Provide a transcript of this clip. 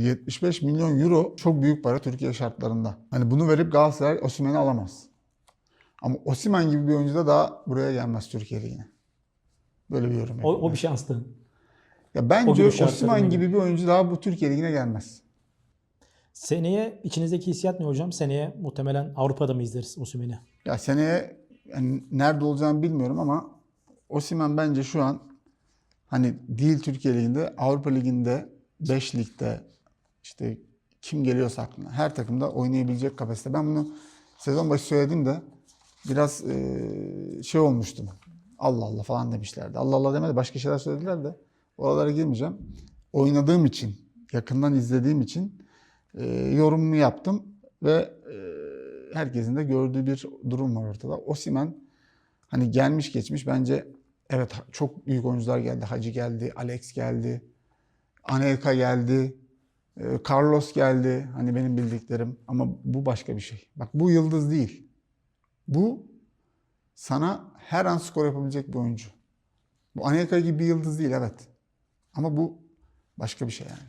75 milyon euro çok büyük para Türkiye şartlarında. Hani bunu verip Galatasaray Osimhen'i alamaz. Ama Osimhen gibi bir oyuncu da daha buraya gelmez Türkiye Ligi'ne. Böyle bir yorum O, o bir şanstı. Ya bence göre. gibi bir oyuncu daha bu Türkiye Ligi'ne gelmez. Seneye içinizdeki hissiyat ne hocam? Seneye muhtemelen Avrupa'da mı izleriz Osimhen'i? Ya seneye yani nerede olacağını bilmiyorum ama Osimhen bence şu an hani değil Türkiye Ligi'nde, Avrupa Ligi'nde, 5 ligde işte kim geliyorsa aklına her takımda oynayabilecek kapasite. Ben bunu sezon başı söylediğimde biraz eee, şey olmuştum. Allah Allah falan demişlerdi. Allah Allah demedi başka şeyler söylediler de oralara girmeyeceğim. Oynadığım için, yakından izlediğim için eee yorumumu yaptım ve eee, herkesin de gördüğü bir durum var ortada. Osimhen hani gelmiş geçmiş bence evet çok büyük oyuncular geldi. Hacı geldi, Alex geldi, Anelka geldi, e, Carlos geldi. Hani benim bildiklerim ama bu başka bir şey. Bak bu yıldız değil. Bu sana her an skor yapabilecek bir oyuncu. Bu Anelka gibi bir yıldız değil evet. Ama bu başka bir şey yani.